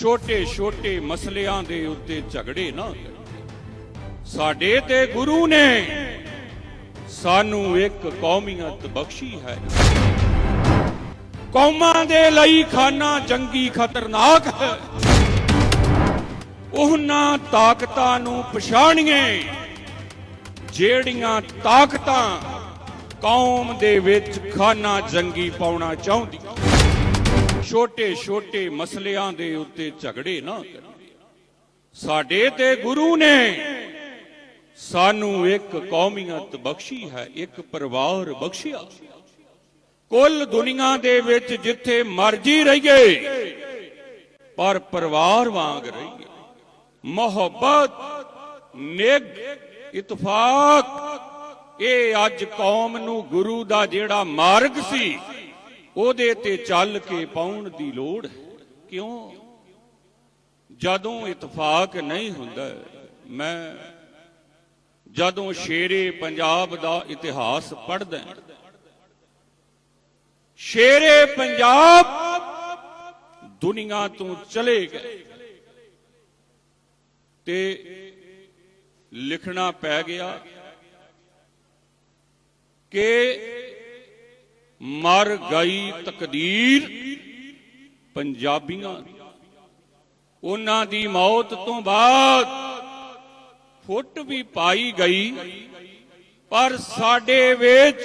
ਛੋਟੇ ਛੋਟੇ ਮਸਲਿਆਂ ਦੇ ਉੱਤੇ ਝਗੜੇ ਨਾ ਸਾਡੇ ਤੇ ਗੁਰੂ ਨੇ ਸਾਨੂੰ ਇੱਕ ਕੌਮੀਅਤ ਬਖਸ਼ੀ ਹੈ। ਕੌਮਾਂ ਦੇ ਲਈ ਖਾਨਾ ਜੰਗੀ ਖਤਰਨਾਕ ਹੈ। ਉਹਨਾਂ ਤਾਕਤਾਂ ਨੂੰ ਪਛਾਣੀਏ, ਜਿਹੜੀਆਂ ਤਾਕਤਾਂ ਕੌਮ ਦੇ ਵਿੱਚ ਖਾਨਾ ਜੰਗੀ ਪਾਉਣਾ ਚਾਹੁੰਦੀਆਂ। ਛੋਟੇ ਛੋਟੇ ਮਸਲਿਆਂ ਦੇ ਉੱਤੇ ਝਗੜੇ ਨਾ ਕਰੋ ਸਾਡੇ ਤੇ ਗੁਰੂ ਨੇ ਸਾਨੂੰ ਇੱਕ ਕੌਮੀਅਤ ਬਖਸ਼ੀ ਹੈ, ਇੱਕ ਪਰਿਵਾਰ ਬਖਸ਼ਿਆ। ਕੁੱਲ ਦੁਨੀਆ ਦੇ ਵਿੱਚ ਜਿੱਥੇ ਮਰਜ਼ੀ ਰਹੀਏ, ਪਰ ਪਰਿਵਾਰ ਵਾਂਗ ਰਹੀਏ। ਮੁਹੱਬਤ ਨਿਗ ਇਤਫਾਕ, ਇਹ ਅੱਜ ਕੌਮ ਨੂੰ ਗੁਰੂ ਦਾ ਜਿਹੜਾ ਮਾਰਗ ਸੀ ਉਹਦੇ ਤੇ ਚੱਲ ਕੇ ਪਾਉਣ ਦੀ ਲੋੜ ਹੈ। ਕਿਉਂ? ਜਦੋਂ ਇਤਫਾਕ ਨਹੀਂ ਹੁੰਦਾ, ਮੈਂ ਜਦੋਂ ਸ਼ੇਰੇ ਪੰਜਾਬ ਦਾ ਇਤਿਹਾਸ ਪੜ੍ਹਦਾ ਸ਼ੇਰੇ ਪੰਜਾਬ ਦੁਨੀਆ ਤੋਂ ਚਲੇ ਗਏ ਤੇ ਲਿਖਣਾ ਪੈ ਗਿਆ ਕਿ ਮਰ ਗਈ ਤਕਦੀਰ ਪੰਜਾਬੀਆਂ ਉਹਨਾਂ ਦੀ ਮੌਤ ਤੋਂ ਬਾਅਦ ਫੁੱਟ ਵੀ ਪਾਈ ਗਈ, ਪਰ ਸਾਡੇ ਵਿੱਚ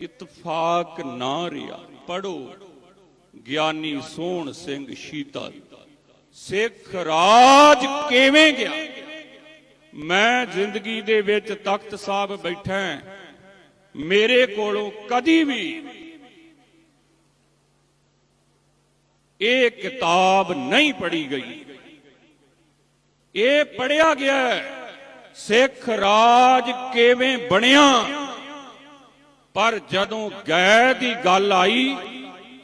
ਇਤਫਾਕ ਨਾ ਰਿਹਾ। ਪੜੋ ਗਿਆਨੀ ਸੋਹਣ ਸਿੰਘ ਸ਼ੀਤਲ ਸਿੱਖ ਰਾਜ ਕਿਵੇਂ ਗਿਆ? ਮੈਂ ਜ਼ਿੰਦਗੀ ਦੇ ਵਿੱਚ ਤਖਤ ਸਾਹਿਬ ਬੈਠਾ ਮੇਰੇ ਕੋਲੋਂ ਕਦੀ ਵੀ ਇਹ ਕਿਤਾਬ ਨਹੀਂ ਪੜ੍ਹੀ ਗਈ। ਇਹ ਪੜਿਆ ਗਿਆ ਸਿੱਖ ਰਾਜ ਕਿਵੇਂ ਬਣਿਆ? ਪਰ ਜਦੋਂ ਗੈ ਦੀ ਗੱਲ ਆਈ,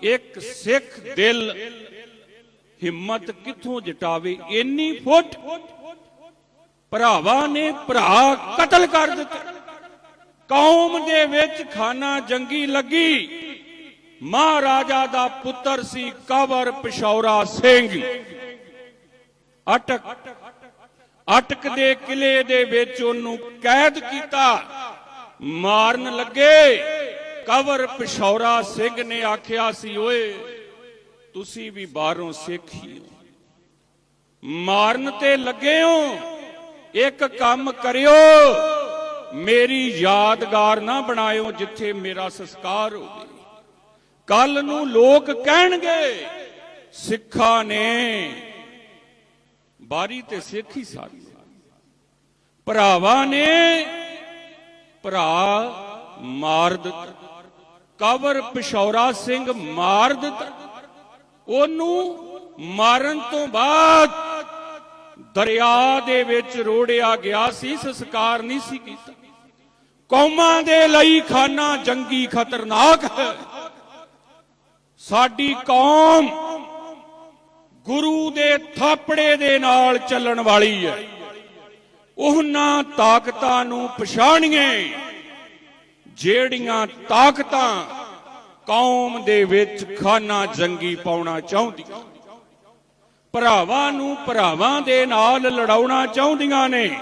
ਇੱਕ ਸਿੱਖ ਦਿਲ ਹਿੰਮਤ ਕਿੱਥੋਂ ਜਟਾਵੇ? ਇੰਨੀ ਫੁੱਟ ਭਰਾਵਾਂ ਨੇ ਭਰਾ ਕਤਲ ਕਰ ਦਿੱਤਾ। ਕੌਮ ਦੇ ਵਿੱਚ ਖਾਨਾ ਜੰਗੀ ਲੱਗੀ। ਮਹਾਰਾਜਾ ਦਾ ਪੁੱਤਰ ਸੀ ਕਵਰ ਪਿਸ਼ੌਰਾ ਸਿੰਘ। ਅਟਕ ਅਟਕ ਦੇ ਕਿਲੇ ਦੇ ਵਿੱਚ ਉਹਨੂੰ ਕੈਦ ਕੀਤਾ। ਮਾਰਨ ਲੱਗੇ। ਕਵਰ ਪਿਸ਼ੌਰਾ ਸਿੰਘ ਨੇ ਆਖਿਆ ਸੀ, ਓਏ, ਤੁਸੀਂ ਵੀ ਬਾਹਰੋਂ ਸਿੱਖ ਹੀ ਹੋ। ਮਾਰਨ ਤੇ ਲੱਗੇ ਹੋ। ਇੱਕ ਕੰਮ ਕਰਿਓ। ਮੇਰੀ ਯਾਦਗਾਰ ਨਾ ਬਣਾਇਓ ਜਿੱਥੇ ਮੇਰਾ ਸੰਸਕਾਰ ਹੋਵੇ। ਕੱਲ ਨੂੰ ਲੋਕ ਕਹਿਣਗੇ, ਸਿੱਖਾਂ ਨੇ ਬਾਰੀ ਤੇ ਸਿੱਖ ਹੀ ਸਾਰੀ। ਭਰਾਵਾਂ ਨੇ ਭਰਾ ਮਾਰ ਦਿੱਤਾ। ਕਵਰ ਪਿਸ਼ੌਰਾ ਸਿੰਘ ਮਾਰ ਦਿੱਤਾ। ਉਹਨੂੰ ਮਾਰਨ ਤੋਂ ਬਾਅਦ ਦਰਿਆ ਦੇ ਵਿੱਚ ਰੋੜਿਆ ਗਿਆ ਸੀ, ਸੰਸਕਾਰ ਨਹੀਂ ਸੀ ਕੀਤਾ। ਕੌਮਾਂ ਦੇ ਲਈ ਖਾਨਾ ਜੰਗੀ ਖਤਰਨਾਕ ਹੈ। ਸਾਡੀ ਕੌਮ ਗੁਰੂ ਦੇ ਥਾਪੜੇ ਦੇ ਨਾਲ ਚੱਲਣ ਵਾਲੀ ਹੈ। ਉਹਨਾਂ ਤਾਕਤਾਂ ਨੂੰ ਪਛਾਣੀਏ, ਜਿਹੜੀਆਂ ਤਾਕਤਾਂ ਕੌਮ ਦੇ ਵਿੱਚ ਖਾਨਾ ਜੰਗੀ ਪਾਉਣਾ ਚਾਹੁੰਦੀਆਂ। ਭਰਾਵਾਂ ਨੂੰ ਭਰਾਵਾਂ ਦੇ ਨਾਲ ਲੜਾਉਣਾ ਚਾਹੁੰਦੀਆਂ ਨੇ।